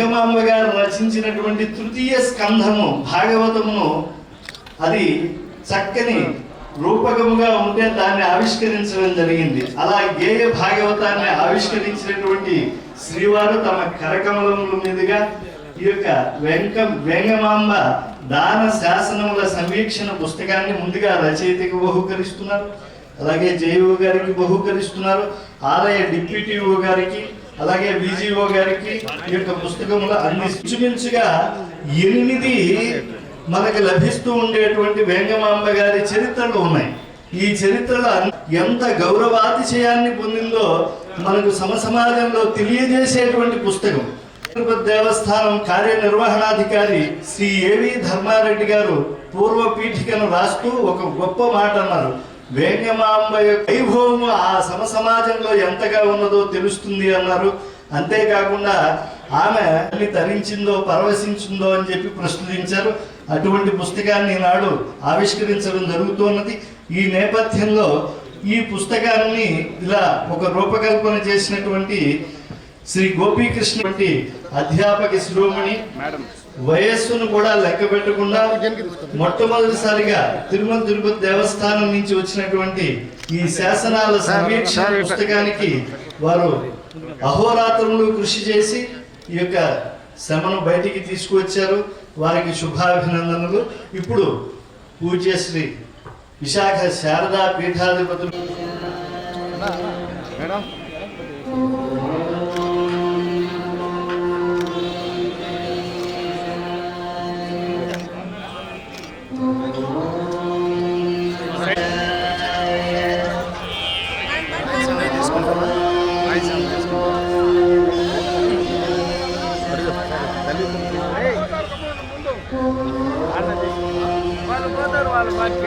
వెంగమాంబ గారు రచించినటువంటి తృతీయ స్కంధము భాగవతమును అది చక్కని రూపకముగా ఉంటే దాన్ని ఆవిష్కరించడం జరిగింది. అలా గేయ భాగవతాన్ని ఆవిష్కరించినటువంటి శ్రీవారు తమ కరకమలముల మీదుగా ఈ యొక్క వెంక వెంగమాంబ దాన శాసనముల సమీక్షణ పుస్తకాన్ని ముందుగా రచయితకు బహుకరిస్తున్నారు. అలాగే జయవు గారికి బహుకరిస్తున్నారు. ఆలయ డిప్యూటీ గారికి అలాగే విజిఓ గారికి ఈ యొక్క పుస్తకంలో అన్ని ఇంచుమించుగా ఎనిమిది మనకు లభిస్తూ ఉండేటువంటి వేంగమాంబ గారి చరిత్రలు ఉన్నాయి. ఈ చరిత్రలో ఎంత గౌరవాతిశయాన్ని పొందిందో మనకు సమసమాజంలో తెలియజేసేటువంటి పుస్తకం. తిరుపతి దేవస్థానం కార్యనిర్వహణాధికారి శ్రీ ఏవి ధర్మారెడ్డి గారు పూర్వ పీఠికను రాస్తూ ఒక గొప్ప మాట అన్నారు. వేంగమాంబ వైభవము ఆ సమసమాజంలో ఎంతగా ఉన్నదో తెలుస్తుంది అన్నారు. అంతేకాకుండా ఆమె ఎన్ని తరించిందో పరవశించిందో అని చెప్పి ప్రస్తుతించారు. అటువంటి పుస్తకాన్ని ఈనాడు ఆవిష్కరించడం జరుగుతున్నది. ఈ నేపథ్యంలో ఈ పుస్తకాన్ని ఇలా ఒక రూపకల్పన చేసినటువంటి శ్రీ గోపీకృష్ణ వంటి అధ్యాపక శిరోమణి వయస్సును కూడా లెక్క పెట్టకుండా మొట్టమొదటిసారిగా తిరుమల తిరుపతి దేవస్థానం నుంచి వచ్చినటువంటి ఈ శాసనాల సమీక్ష పుస్తకానికి వారు అహోరాత్రములు కృషి చేసి ఈ యొక్క శ్రమను బయటికి తీసుకువచ్చారు. వారికి శుభాభినందనలు. ఇప్పుడు పూజ్యశ్రీ విశాఖ శారదా పీఠాధిపతులు. మేడం. వాళ్ళు పోతారు వాళ్ళు పక్క